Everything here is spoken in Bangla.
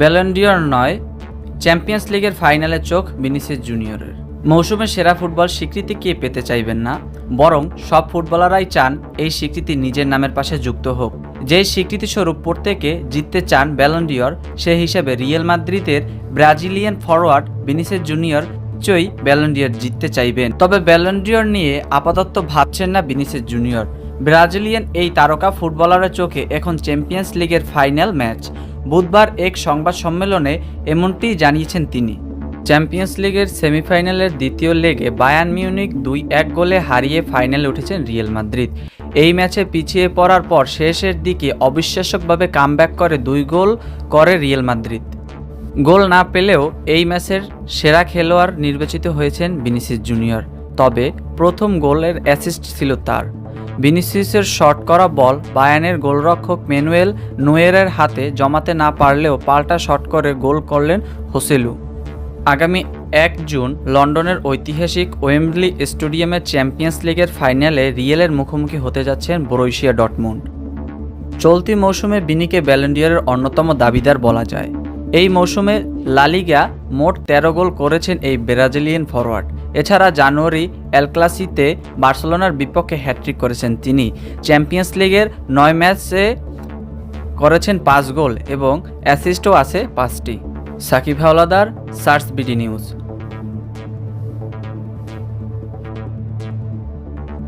ব্যালেন্ডিয়র নয় চ্যাম্পিয়ন্স লিগের ফাইনালে চোখ ভিনিসিয়াস জুনিয়রের মৌসুমের সেরা ফুটবল স্বীকৃতি কে পেতে চাইবেন না? বরং সব ফুটবলাররাই চান এই স্বীকৃতি নিজের নামের পাশে যুক্ত হোক। যে স্বীকৃতিস্বরূপ প্রত্যেকে জিততে চান ব্যালন্ডিয়র সে হিসেবে রিয়েল মাদ্রিদের ব্রাজিলিয়ান ফরওয়ার্ড ভিনিসিয়াস জুনিয়র নিশ্চয়ই ব্যালন্ডিয়র জিততে চাইবেন। তবে ব্যালন্ডিয়র নিয়ে আপাতত ভাবছেন না ভিনিসিয়াস জুনিয়র ব্রাজিলিয়ান এই তারকা ফুটবলারের চোখে এখন চ্যাম্পিয়ন্স লিগের ফাইনাল ম্যাচ বুধবার এক সংবাদ সম্মেলনে এমনটি জানিয়েছেন তিনি। চ্যাম্পিয়ন্স লিগের সেমিফাইনালের দ্বিতীয় লেগে বায়ান মিউনিক দুই এক গোলে হারিয়ে ফাইনালে উঠেছেন রিয়েল মাদ্রিদ। এই ম্যাচে পিছিয়ে পড়ার পর শেষের দিকে অবিশ্বাস্যভাবে কামব্যাক করে দুই গোল করে রিয়েল মাদ্রিদ। গোল না পেলেও এই ম্যাচের সেরা খেলোয়াড় নির্বাচিত হয়েছেন ভিনিসিয়াস জুনিয়র, তবে প্রথম গোলের অ্যাসিস্ট ছিল তার। ভিনিসিয়াসের শট করা বল বায়ানের গোলরক্ষক ম্যানুয়েল নোয়েরের হাতে জমাতে না পারলেও পাল্টা শট করে গোল করলেন হোসেলু। আগামী এক জুন লন্ডনের ঐতিহাসিক ওয়েম্বলি স্টেডিয়ামের চ্যাম্পিয়ন্স লিগের ফাইনালে রিয়েলের মুখোমুখি হতে যাচ্ছেন বরৈশিয়া ডটমুন্ড। চলতি মৌসুমে বিনিকে ব্যালেন্ডিয়ারের অন্যতম দাবিদার বলা যায়। এই মৌসুমে লালিগা মোট তেরো গোল করেছেন এই ব্রাজিলিয়ান ফরওয়ার্ড এছাড়া জানুয়ারি এলক্লাসিতে বার্সেলোনার বিপক্ষে হ্যাট্রিক করেছেন তিনি। চ্যাম্পিয়ন্স লিগের নয় ম্যাচে করেছেন পাঁচ গোল এবং অ্যাসিস্টও আছে পাঁচটি। সাকিব হাওলাদার, সার্স বিডি নিউজ।